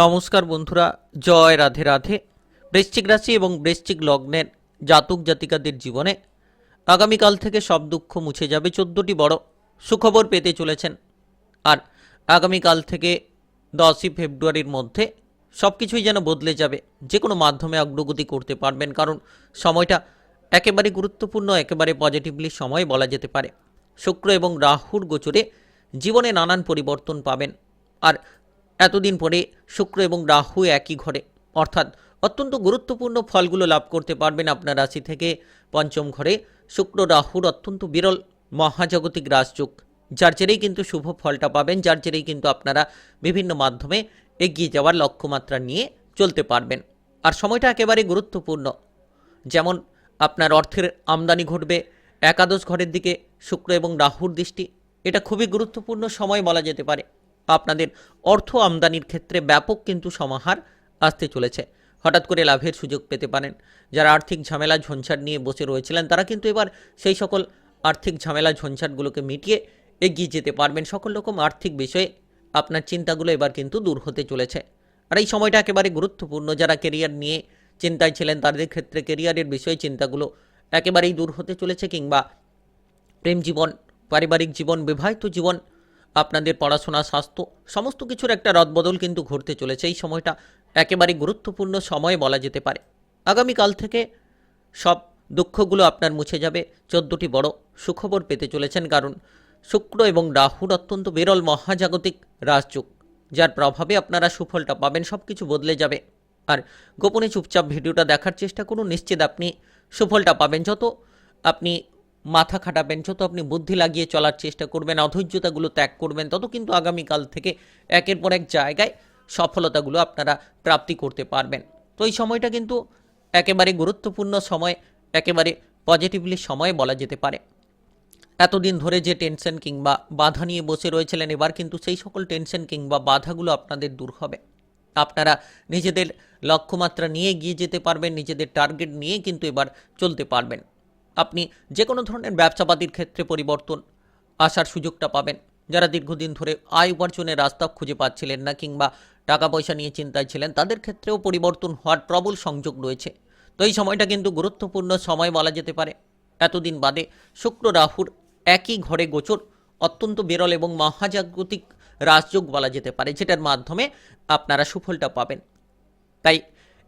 নমস্কার বন্ধুরা, জয় রাধে রাধে। বৃশ্চিক রাশি এবং বৃশ্চিক লগ্নের জাতক জাতিকাদের জীবনে আগামীকাল থেকে সব দুঃখ মুছে যাবে চোদ্দোটি বড় সুখবর পেতে চলেছেন। আর আগামীকাল থেকে দশই ফেব্রুয়ারির মধ্যে সব কিছুই যেন বদলে যাবে যে কোনো মাধ্যমে অগ্রগতি করতে পারবেন, কারণ সময়টা একেবারে গুরুত্বপূর্ণ, একেবারে পজিটিভলি সময় বলা যেতে পারে। শুক্র এবং রাহুর গোচরে জীবনে নানান পরিবর্তন পাবেন। আর এতদিন পরে শুক্র এবং রাহু একই ঘরে। অর্থাৎ অত্যন্ত গুরুত্বপূর্ণ ফলগুলো লাভ করতে পারবেন আপনার রাশি থেকে। পঞ্চম ঘরে শুক্র রাহুর অত্যন্ত বিরল মহাজাগতিক রাজযোগ। যার জেরেই কিন্তু শুভ ফলটা পাবেন, যার জেরেই কিন্তু আপনারা বিভিন্ন মাধ্যমে এগিয়ে যাওয়ার লক্ষ্যমাত্রা নিয়ে চলতে পারবেন। আর সময়টা একেবারে গুরুত্বপূর্ণ। যেমন আপনার অর্থের আমদানি ঘটবে, একাদশ ঘরের দিকে শুক্র এবং রাহুর দৃষ্টি। এটা খুবই গুরুত্বপূর্ণ সময় বলা যেতে পারে। আপনাদের অর্থ আমদানির ক্ষেত্রে ব্যাপক কিন্তু সমাহার আসতে চলেছে। হঠাৎ করে লাভের সুযোগ পেতে পারেন। যারা আর্থিক ঝামেলা, ঝঞ্ঝাট নিয়ে বসে রয়েছিলেন, তারা কিন্তু এবার সেই সকল আর্থিক ঝামেলা, ঝঞ্ঝাটগুলোকে মিটিয়ে এগিয়ে যেতে পারবেন। সকল রকম আর্থিক বিষয়ে আপনার চিন্তাগুলো এবার কিন্তু দূর হতে চলেছে। আর এই সময়টা একেবারে গুরুত্বপূর্ণ। যারা কেরিয়ার নিয়ে চিন্তায় ছিলেন, তাদের ক্ষেত্রে কেরিয়ারের বিষয়ে চিন্তাগুলো একেবারেই দূর হতে চলেছে কিংবা প্রেম জীবন, পারিবারিক জীবন, বিবাহিত জীবন আপনাদের পড়াশোনা, স্বাস্থ্য সমস্ত কিছুর একটা রদবদল কিন্তু ঘটতে চলেছে। এই সময়টা একেবারে গুরুত্বপূর্ণ সময় বলা যেতে পারে। আগামীকাল থেকে সব দুঃখগুলো আপনার মুছে যাবে। চোদ্দোটি বড় সুখবর পেতে চলেছেন কারণ শুক্র এবং রাহুর অত্যন্ত বিরল মহাজাগতিক রাজযোগ, যার প্রভাবে আপনারা সুফলটা পাবেন সব কিছু বদলে যাবে। আর গোপনে চুপচাপ ভিডিওটা দেখার চেষ্টা করুন। নিশ্চিত আপনি সুফলটা পাবেন। যত আপনি মাথা খাটাবেন, যত আপনি বুদ্ধি লাগিয়ে চলার চেষ্টা করবেন, অধৈর্যতাগুলো ত্যাগ করবেন, তত কিন্তু আগামীকাল থেকে একের পর এক জায়গায় সফলতাগুলো আপনারা প্রাপ্তি করতে পারবেন। তো এই সময়টা কিন্তু একেবারে গুরুত্বপূর্ণ সময়, একেবারে পজিটিভলি সময় বলা যেতে পারে। এতদিন ধরে যে টেনশন কিংবা বাধা নিয়ে বসে রয়েছিলেন, এবার কিন্তু সেই সকল টেনশন কিংবা বাধাগুলো আপনাদের দূর হবে। আপনারা নিজেদের লক্ষ্যমাত্রা নিয়ে গিয়ে যেতে পারবেন, নিজেদের টার্গেট নিয়ে কিন্তু এবার চলতে পারবেন। আপনি যে কোনো ধরনের ব্যবসাপাতির ক্ষেত্রে পরিবর্তন আসার সুযোগটা পাবেন। যারা দীর্ঘদিন ধরে আয় উপার্জনের রাস্তা খুঁজে পাচ্ছিলেন না কিংবা টাকা পয়সা নিয়ে চিন্তায় ছিলেন, তাদের ক্ষেত্রেও পরিবর্তন হওয়ার প্রবল সংযোগ রয়েছে। তো এই সময়টা কিন্তু গুরুত্বপূর্ণ সময় বলা যেতে পারে। এতদিন বাদে শুক্র, রাহুর একই ঘরে গোচর, অত্যন্ত বিরল এবং মহাজাগতিক রাজযোগ বলা যেতে পারে, যেটার মাধ্যমে আপনারা সুফলটা পাবেন। তাই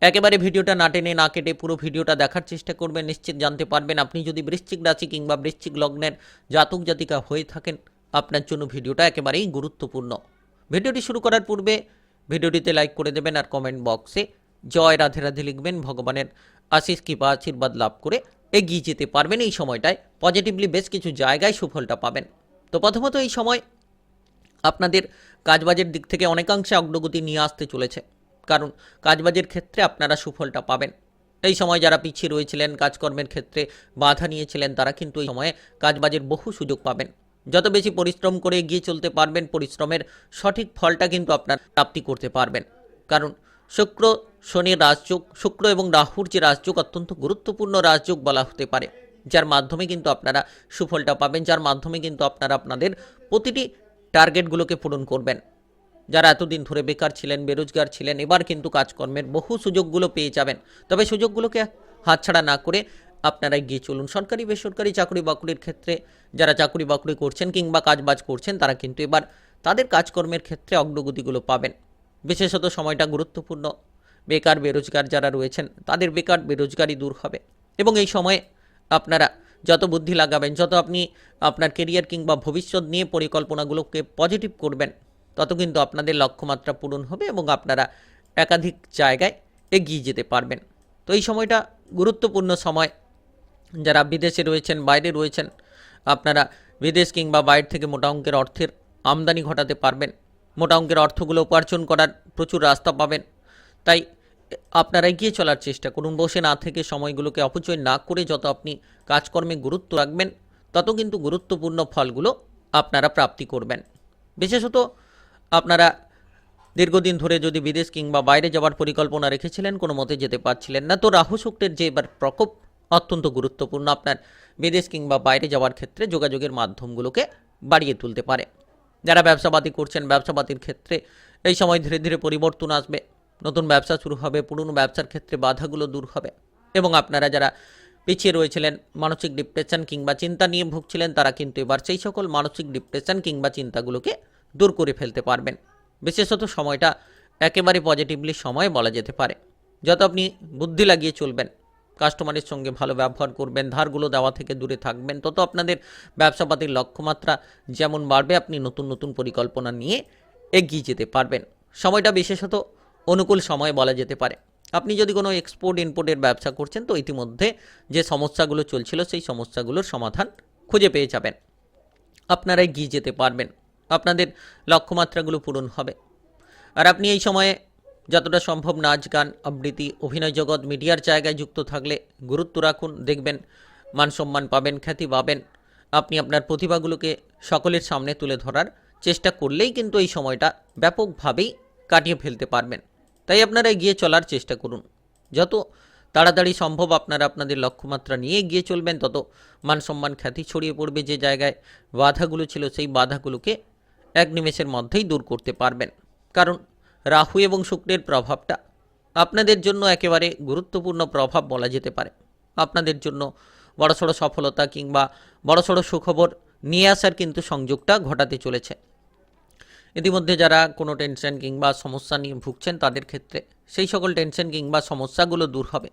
একেবারে ভিডিওটা না টেনে, না কেটে পুরো ভিডিওটা দেখার চেষ্টা করবেন। নিশ্চিত জানতে পারবেন আপনি যদি বৃশ্চিক রাশি কিংবা বৃশ্চিক লগ্নের জাতক জাতিকা হয়ে থাকেন, আপনার জন্য ভিডিওটা একেবারেই গুরুত্বপূর্ণ। ভিডিওটি শুরু করার পূর্বে ভিডিওটিতে লাইক করে দেবেন আর কমেন্ট বক্সে জয় রাধে রাধে লিখবেন, ভগবানের আশিস কৃপা, আশীর্বাদ লাভ করে এগিয়ে যেতে পারবেন। এই সময়টায় পজিটিভলি বেশ কিছু জায়গায় সুফলটা পাবেন। তো প্রথমত এই সময় আপনাদের কাজবাজের দিক থেকে অনেকাংশে অগ্রগতি নিয়ে আসতে চলেছে। কারণ কাজবাজের ক্ষেত্রে আপনারা সুফলটা পাবেন। এই সময় যারা পিছিয়ে রয়েছিলেন কাজকর্মের ক্ষেত্রে বাধা নিয়েছিলেন, তারা কিন্তু এই সময়ে কাজবাজের বহু সুযোগ পাবেন। যত বেশি পরিশ্রম করে এগিয়ে চলতে পারবেন, পরিশ্রমের সঠিক ফলটা কিন্তু আপনার প্রাপ্তি করতে পারবেন। কারণ শুক্র, শনির রাজযোগ, শুক্র এবং রাহুর যে রাজযোগ অত্যন্ত গুরুত্বপূর্ণ রাজযোগ বলা হতে পারে, যার মাধ্যমে কিন্তু আপনারা সুফলটা পাবেন, যার মাধ্যমে কিন্তু আপনারা আপনাদের প্রতিটি টার্গেটগুলোকে পূরণ করবেন। যারা এতদিন ধরে বেকার ছিলেন, বেরোজগার ছিলেন, এবার কিন্তু কাজকর্মের বহু সুযোগগুলো পেয়ে যাবেন। তবে সুযোগগুলোকে হাতছাড়া না করে আপনারা এগিয়ে চলুন। সরকারি, বেসরকারি চাকরি বাকরির ক্ষেত্রে যারা চাকরি বাকরি করছেন কিংবা কাজবাজ করছেন, তারা কিন্তু এবার তাদের কাজকর্মের ক্ষেত্রে অগ্রগতিগুলো পাবেন। বিশেষত সময়টা গুরুত্বপূর্ণ। বেকার, বেরোজগার যারা রয়েছেন, তাদের বেকার বেরোজগারি দূর হবে। এবং এই সময়ে আপনারা যত বুদ্ধি লাগাবেন, যত আপনি আপনার কেরিয়ার কিংবা ভবিষ্যৎ নিয়ে পরিকল্পনাগুলোকে পজিটিভ করবেন তত কিন্তু আপনাদের লক্ষ্যমাত্রা পূরণ হবে এবং আপনারা একাধিক জায়গায় এগিয়ে যেতে পারবেন। তো এই সময়টা গুরুত্বপূর্ণ সময়। যারা বিদেশে রয়েছেন, বাইরে রয়েছেন, আপনারা বিদেশ কিংবা বাইরে থেকে মোটা অঙ্কের অর্থের আমদানি ঘটাতে পারবেন। মোটা অঙ্কের অর্থগুলো উপার্জন করার প্রচুর রাস্তা পাবেন। তাই আপনারা এগিয়ে চলার চেষ্টা করুন। বসে না থেকে সময়গুলোকে অপচয় না করে যত আপনি কাজকর্মে গুরুত্ব রাখবেন, তত কিন্তু গুরুত্বপূর্ণ ফলগুলো আপনারা প্রাপ্তি করবেন। বিশেষত আপনারা দীর্ঘদিন ধরে যদি বিদেশ কিংবা বাইরে যাওয়ার পরিকল্পনা রেখেছিলেন, কোনো মতে যেতে পারছিলেন না, তো রাহু শুক্রের যে এবার প্রকোপ অত্যন্ত গুরুত্বপূর্ণ, আপনার বিদেশ কিংবা বাইরে যাওয়ার ক্ষেত্রে যোগাযোগের মাধ্যমগুলোকে বাড়িয়ে তুলতে পারে। যারা ব্যবসাপাতি করছেন, ব্যবসাপাতির ক্ষেত্রে এই সময় ধীরে ধীরে পরিবর্তন আসবে, নতুন ব্যবসা শুরু হবে, পুরনো ব্যবসার ক্ষেত্রে বাধাগুলো দূর হবে এবং আপনারা যারা পিছিয়ে রয়েছিলেন, মানসিক ডিপ্রেশন কিংবা চিন্তা নিয়ে ভুগছিলেন, তারা কিন্তু এবার সেই সকল মানসিক ডিপ্রেশন কিংবা চিন্তাগুলোকে দূর করে ফেলতে পারবেন। বিশেষত সময়টা একেবারে পজিটিভলি সময় বলা যেতে পারে। যত আপনি বুদ্ধি লাগিয়ে চলবেন কাস্টমারের সঙ্গে ভালো ব্যবহার করবেন, ধারগুলো দেওয়া থেকে দূরে থাকবেন, তত আপনাদের ব্যবসাপাতির লক্ষ্যমাত্রা যেমন বাড়বে, আপনি নতুন নতুন পরিকল্পনা নিয়ে এগিয়ে যেতে পারবেন। সময়টা বিশেষত অনুকূল সময় বলা যেতে পারে। আপনি যদি কোনো এক্সপোর্ট ইম্পোর্টের ব্যবসা করছেন, তো ইতিমধ্যে যে সমস্যাগুলো চলছিল, সেই সমস্যাগুলোর সমাধান খুঁজে পেয়ে যাবেন। আপনারা এগিয়ে যেতে পারবেন। আপনাদের লক্ষ্যমাত্রাগুলো পূরণ হবে। আর আপনি এই সময়ে যতটা সম্ভব নাচ, গান, আবৃত্তি, অভিনয় জগৎ, মিডিয়ার জায়গায় যুক্ত থাকলে গুরুত্ব রাখুন, দেখবেন মান সম্মান পাবেন, খ্যাতি পাবেন। আপনি আপনার প্রতিভাগুলোকে সকলের সামনে তুলে ধরার চেষ্টা করলেই কিন্তু এই সময়টা ব্যাপকভাবেই কাটিয়ে ফেলতে পারবেন। তাই আপনারা এগিয়ে চলার চেষ্টা করুন। যত তাড়াতাড়ি সম্ভব আপনারা আপনাদের লক্ষ্যমাত্রা নিয়ে এগিয়ে চলবেন, তত মান সম্মান খ্যাতি ছড়িয়ে পড়বে। যে জায়গায় বাধাগুলো ছিল, সেই বাধাগুলোকে এক নিমেষের মধ্যেই দূর করতে পারবেন। কারণ রাহু এবং শুক্রের প্রভাবটা আপনাদের জন্য একেবারে গুরুত্বপূর্ণ প্রভাব বলা যেতে পারে। আপনাদের জন্য বড়সড় সফলতা কিংবা বড়সড় সুখবর নিয়ে আসার কিন্তু সংযোগটা ঘটাতে চলেছে। ইতিমধ্যে যারা কোনো টেনশন কিংবা সমস্যা নিয়ে ভুগছেন তাদের ক্ষেত্রে সেই সকল টেনশন কিংবা সমস্যাগুলো দূর হবে।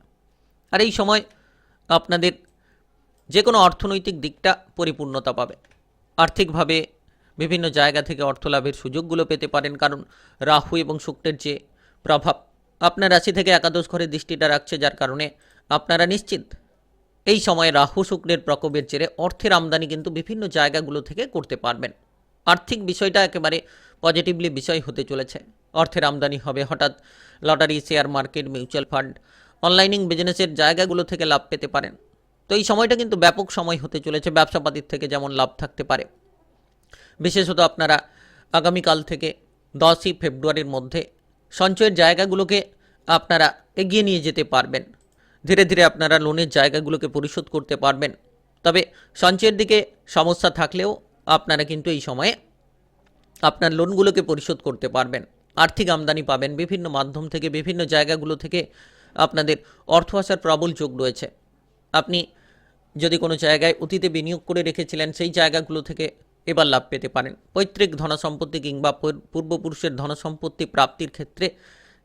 আর এই সময় আপনাদের যে কোনো অর্থনৈতিক দিকটা পরিপূর্ণতা পাবে। আর্থিকভাবে বিভিন্ন জায়গা থেকে অর্থ লাভের সুযোগগুলো পেতে পারেন, কারণ রাহু এবং শুক্রের যে প্রভাব, আপনার রাশি থেকে একাদশ ঘরে দৃষ্টিটা রাখছে, যার কারণে আপনারা নিশ্চিত। এই সময়ে রাহু শুক্রের প্রকোপের জেরে অর্থের আমদানি কিন্তু বিভিন্ন জায়গাগুলো থেকে করতে পারবেন। আর্থিক বিষয়টা একেবারে পজিটিভলি বিষয় হতে চলেছে। অর্থের আমদানি হবে, হঠাৎ lottery, share market, mutual fund, অনলাইনিং বিজনেসের জায়গাগুলো থেকে লাভ পেতে পারেন। তো এই সময়টা কিন্তু ব্যাপক সময় হতে চলেছে, ব্যবসাপাতির থেকে যেমন লাভ থাকতে পারে। বিশেষত আপনারা আগামীকাল থেকে দশই ফেব্রুয়ারির মধ্যে সঞ্চয়ের জায়গাগুলোকে আপনারা এগিয়ে নিয়ে যেতে পারবেন। ধীরে ধীরে আপনারা লোনের জায়গাগুলোকে পরিশোধ করতে পারবেন। তবে সঞ্চয়ের দিকে সমস্যা থাকলেও আপনারা কিন্তু এই সময়ে আপনার লোনগুলোকে পরিশোধ করতে পারবেন। আর্থিক আমদানি পাবেন বিভিন্ন মাধ্যম থেকে, বিভিন্ন জায়গাগুলো থেকে আপনাদের অর্থ আসার প্রবল যোগ রয়েছে। আপনি যদি কোনো জায়গায় অতীতে বিনিয়োগ করে রেখেছিলেন, সেই জায়গাগুলো থেকে এবার লাভ পেতে পারেন। পৈতৃক ধনসম্পত্তি কিংবা পূর- পূর্বপুরুষের ধনসম্পত্তি প্রাপ্তির ক্ষেত্রে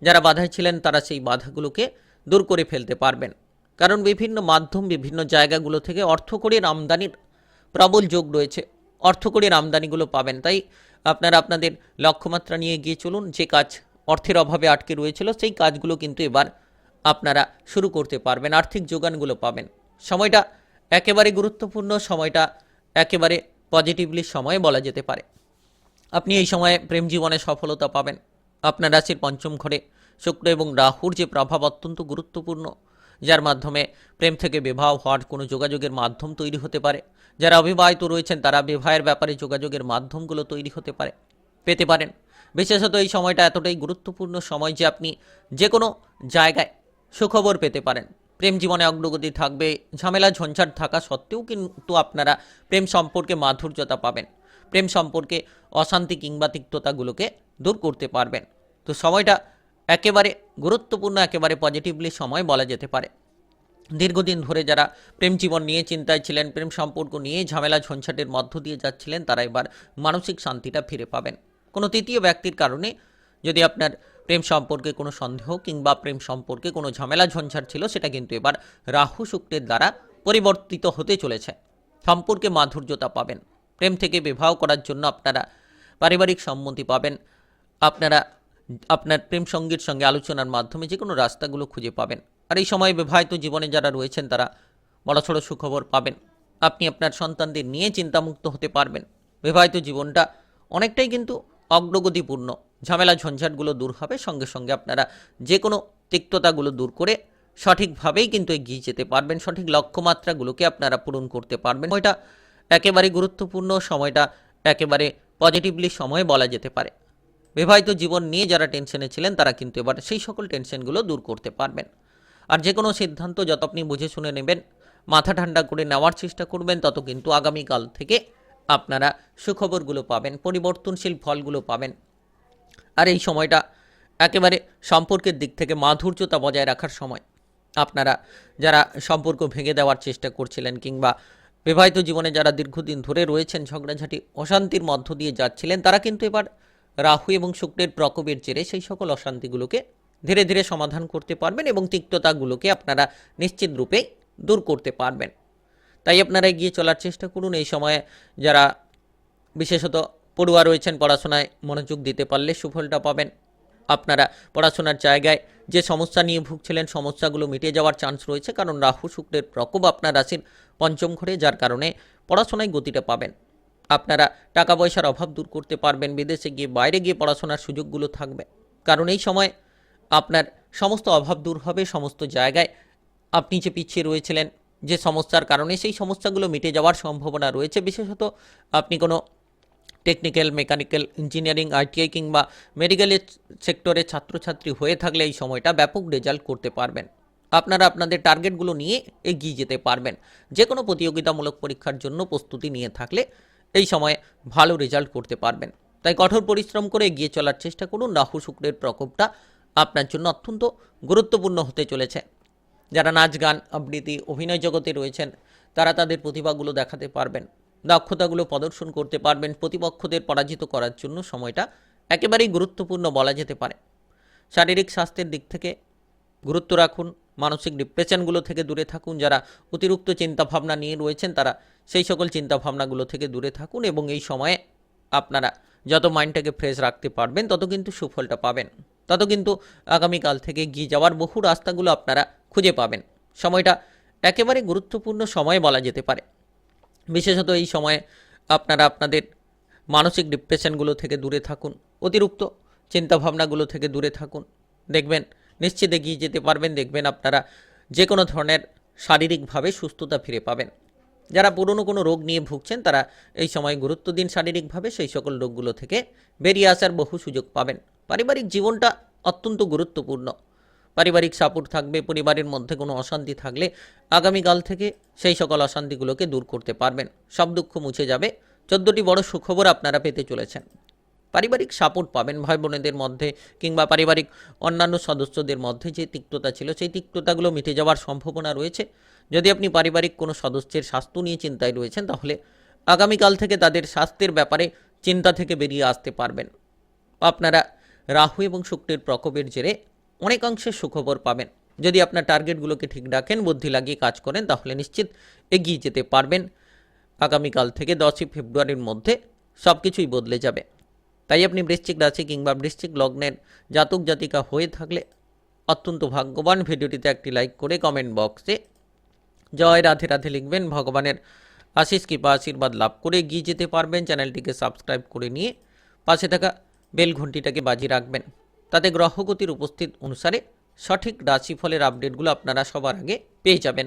যারা বাধায় ছিলেন, তারা সেই বাধাগুলোকে দূর করে ফেলতে পারবেন। কারণ বিভিন্ন মাধ্যম, বিভিন্ন জায়গাগুলো থেকে অর্থকরীর আমদানির প্রবল যোগ রয়েছে। অর্থকরীর আমদানিগুলো পাবেন। তাই আপনারা আপনাদের লক্ষ্যমাত্রা নিয়ে গিয়ে চলুন। যে কাজ অর্থের অভাবে আটকে রয়েছিল, সেই কাজগুলো কিন্তু এবার আপনারা শুরু করতে পারবেন। আর্থিক যোগানগুলো পাবেন। সময়টা একেবারে গুরুত্বপূর্ণ। সময়টা একেবারে পজিটিভলি সময় বলা যেতে পারে। আপনি এই সময়ে প্রেম জীবনে সফলতা পাবেন। আপনার রাশির পঞ্চম ঘরে শুক্র এবং রাহুর যে প্রভাব অত্যন্ত গুরুত্বপূর্ণ, যার মাধ্যমে প্রেম থেকে বিবাহ হওয়ার কোনো যোগাযোগের মাধ্যম তৈরি হতে পারে। যারা অবিবাহিত রয়েছেন, তারা বিবাহের ব্যাপারে যোগাযোগের মাধ্যমগুলো তৈরি হতে পারে, পেতে পারেন। বিশেষত এই সময়টা এতটাই গুরুত্বপূর্ণ সময় যে আপনি যে কোনো জায়গায় সুখবর পেতে পারেন। প্রেম জীবনে অগ্রগতি থাকবে, ঝামেলা, ঝঞ্ঝাট থাকা সত্ত্বেও কিন্তু আপনারা প্রেম সম্পর্কে মাধুর্যতা পাবেন। প্রেম সম্পর্কে অশান্তি কিংবা তিক্ততাগুলোকে দূর করতে পারবেন। তো সময়টা একেবারে গুরুত্বপূর্ণ, একেবারে পজিটিভলি সময় বলা যেতে পারে। দীর্ঘদিন ধরে যারা প্রেম জীবন নিয়ে চিন্তায় ছিলেন, প্রেম সম্পর্ক নিয়ে ঝামেলা, ঝঞ্ঝাটের মধ্য দিয়ে যাচ্ছিলেন, তারা এবার মানসিক শান্তিটা ফিরে পাবেন। কোনো তৃতীয় ব্যক্তির কারণে যদি আপনার প্রেম সম্পর্কে কোনো সন্দেহ কিংবা প্রেম সম্পর্কে কোনো ঝামেলা ঝঞ্ঝাট ছিল, সেটা কিন্তু এবার রাহু শুক্রের দ্বারা পরিবর্তিত হতে চলেছে। সম্পর্কে মাধুর্যতা পাবেন। প্রেম থেকে বিবাহ করার জন্য আপনারা পারিবারিক সম্মতি পাবেন। আপনারা, আপনার প্রেম সঙ্গীর সঙ্গে আলোচনার মাধ্যমে যে কোনো রাস্তাগুলো খুঁজে পাবেন। আর এই সময় বিবাহিত জীবনে যারা রয়েছেন, তারা বড়সড় সুখবর পাবেন। আপনি আপনার সন্তানদের নিয়ে চিন্তামুক্ত হতে পারবেন। বিবাহিত জীবনটা অনেকটাই কিন্তু অগ্রগতিপূর্ণ। ঝামেলা ঝঞ্ঝাটগুলো দূর হবে। সঙ্গে সঙ্গে আপনারা যে কোনো তিক্ততাগুলো দূর করে সঠিকভাবেই কিন্তু এগিয়ে যেতে পারবেন। সঠিক লক্ষ্যমাত্রাগুলোকে আপনারা পূরণ করতে পারবেন। ওইটা একেবারে গুরুত্বপূর্ণ, সময়টা একেবারে পজিটিভলি সময় বলা যেতে পারে। বিবাহিত জীবন নিয়ে যারা টেনশনে ছিলেন, তারা কিন্তু এবার সেই সকল টেনশনগুলো দূর করতে পারবেন। আর যে কোনো সিদ্ধান্ত যত আপনি বুঝে শুনে নেবেন, মাথা ঠান্ডা করে নেওয়ার চেষ্টা করবেন, তত কিন্তু আগামীকাল থেকে আপনারা সুখবরগুলো পাবেন, পরিবর্তনশীল ফলগুলো পাবেন। আর এই সময়টা একেবারে সম্পর্কের দিক থেকে মাধুর্যতা বজায় রাখার সময়। আপনারা যারা সম্পর্ক ভেঙে দেওয়ার চেষ্টা করছিলেন কিংবা বিবাহিত জীবনে যারা দীর্ঘদিন ধরে রয়েছেন, ঝগড়াঝাটি, অশান্তির মধ্য দিয়ে যাচ্ছিলেন, তারা কিন্তু এবার রাহু এবং শুক্রের প্রকোপের জেরে সেই সকল অশান্তিগুলোকে ধীরে ধীরে সমাধান করতে পারবেন এবং তিক্ততাগুলোকে আপনারা নিশ্চিত রূপে দূর করতে পারবেন। তাই আপনারা এগিয়ে চলার চেষ্টা করুন। এই সময়ে যারা বিশেষত পড়ুয়া রয়েছেন পড়াশোনায়, মনোযোগ দিতে পারলে সুফলটা পাবেন। আপনারা পড়াশোনার জায়গায় যে সমস্যা নিয়ে ভুগছিলেন, সমস্যাগুলো মিটে যাওয়ার চান্স রয়েছে, কারণ রাহু শুক্রের প্রকোপ আপনার রাশির পঞ্চম ঘরে, যার কারণে পড়াশোনায় গতিটা পাবেন। আপনারা টাকা পয়সার অভাব দূর করতে পারবেন, বিদেশে গিয়ে, বাইরে গিয়ে পড়াশোনার সুযোগগুলো থাকবে। কারণ এই সময় আপনার সমস্ত অভাব দূর হবে, সমস্ত জায়গায় আপনি যে পিছিয়ে রয়েছিলেন, যে সমস্যার কারণে সেই সমস্যাগুলো মিটে যাওয়ার সম্ভাবনা রয়েছে। বিশেষত আপনি কোনো টেকনিক্যাল মেকানিক্যাল ইঞ্জিনিয়ারিং আইটিআই কিংবা মেডিকেলের সেক্টরে ছাত্রছাত্রী হয়ে থাকলে এই সময়টা ব্যাপক রেজাল্ট করতে পারবেন। আপনারা আপনাদের টার্গেটগুলো নিয়ে এগিয়ে যেতে পারবেন। যে কোনো প্রতিযোগিতামূলক পরীক্ষার জন্য প্রস্তুতি নিয়ে থাকলে এই সময়ে ভালো রেজাল্ট করতে পারবেন। তাই কঠোর পরিশ্রম করে এগিয়ে চলার চেষ্টা করুন। রাহু শুক্রের প্রকোপটা আপনার জন্য অত্যন্ত গুরুত্বপূর্ণ হতে চলেছে। যারা নাচ, গান, আবৃত্তি, অভিনয় জগতে রয়েছেন, তারা তাদের প্রতিভাগুলো দেখাতে পারবেন। দক্ষতাগুলো প্রদর্শন করতে পারবেন, প্রতিপক্ষদের পরাজিত করার জন্য সময়টা একেবারেই গুরুত্বপূর্ণ বলা যেতে পারে। শারীরিক স্বাস্থ্যের দিক থেকে গুরুত্ব রাখুন, মানসিক ডিপ্রেশনগুলো থেকে দূরে থাকুন, যারা অতিরিক্ত চিন্তাভাবনা নিয়ে রয়েছেন তারা সেই সকল চিন্তাভাবনাগুলো থেকে দূরে থাকুন এবং এই সময়ে আপনারা যত মাইন্ডটাকে ফ্রেশ রাখতে পারবেন, তত কিন্তু সুফলটা পাবেন। তত কিন্তু আগামীকাল থেকে গিয়ে যাওয়ার বহু রাস্তাগুলো আপনারা খুঁজে পাবেন। সময়টা একেবারে গুরুত্বপূর্ণ সময় বলা যেতে পারে। বিশেষত এই সময়ে আপনারা আপনাদের মানসিক ডিপ্রেশনগুলো থেকে দূরে থাকুন, অতিরিক্ত চিন্তাভাবনাগুলো থেকে দূরে থাকুন। দেখবেন, নিশ্চিত এগিয়ে যেতে পারবেন, দেখবেন আপনারা যে কোনো ধরনের শারীরিকভাবে সুস্থতা ফিরে পাবেন। যারা পুরনো কোনো রোগ নিয়ে ভুগছেন, তারা এই সময় গুরুত্ব দিন শারীরিকভাবে, সেই সকল রোগগুলো থেকে বেরিয়ে আসার বহু সুযোগ পাবেন। পারিবারিক জীবনটা অত্যন্ত গুরুত্বপূর্ণ। পারিবারিক সাপোর্ট থাকবে, পরিবারের মধ্যে কোনো অশান্তি থাকলে আগামীকাল থেকে সেই সকল অশান্তিগুলোকে দূর করতে পারবেন। সব দুঃখ মুছে যাবে। চোদ্দোটি বড় সুখবর আপনারা পেতে চলেছেন। পারিবারিক সাপোর্ট পাবেন ভাই বোনেদের মধ্যে কিংবা পারিবারিক অন্যান্য সদস্যদের মধ্যে যে তিক্ততা ছিল, সেই তিক্ততাগুলো মিটে যাওয়ার সম্ভাবনা রয়েছে। যদি আপনি পারিবারিক কোনো সদস্যের স্বাস্থ্য নিয়ে চিন্তায় রয়েছেন, তাহলে আগামীকাল থেকে তাদের স্বাস্থ্যের ব্যাপারে চিন্তা থেকে বেরিয়ে আসতে পারবেন। আপনারা রাহু এবং শুক্রের প্রকোপের জেরে অনেকাংশে সুখবর পাবেন। যদি আপনার টার্গেটগুলোকে ঠিক রাখেন, বুদ্ধি লাগিয়ে কাজ করেন, তাহলে নিশ্চিত এগিয়ে যেতে পারবেন। আগামীকাল থেকে দশই ফেব্রুয়ারির মধ্যে সব কিছুই বদলে যাবে। তাই আপনি বৃশ্চিক রাশি কিংবা বৃশ্চিক লগ্নের জাতক জাতিকা হয়ে থাকলে অত্যন্ত ভাগ্যবান। ভিডিওটিতে একটি লাইক করে কমেন্ট বক্সে জয় রাধে রাধে লিখবেন। ভগবানের আশিস কৃপা, আশীর্বাদ লাভ করে এগিয়ে যেতে পারবেন। চ্যানেলটিকে সাবস্ক্রাইব করে নিয়ে পাশে থাকা বেল ঘন্টিটাকে বাজি রাখবেন। তাতে গ্রহগতির উপস্থিত অনুসারে সঠিক রাশিফলের আপডেটগুলো আপনারা সবার আগে পেয়ে যাবেন।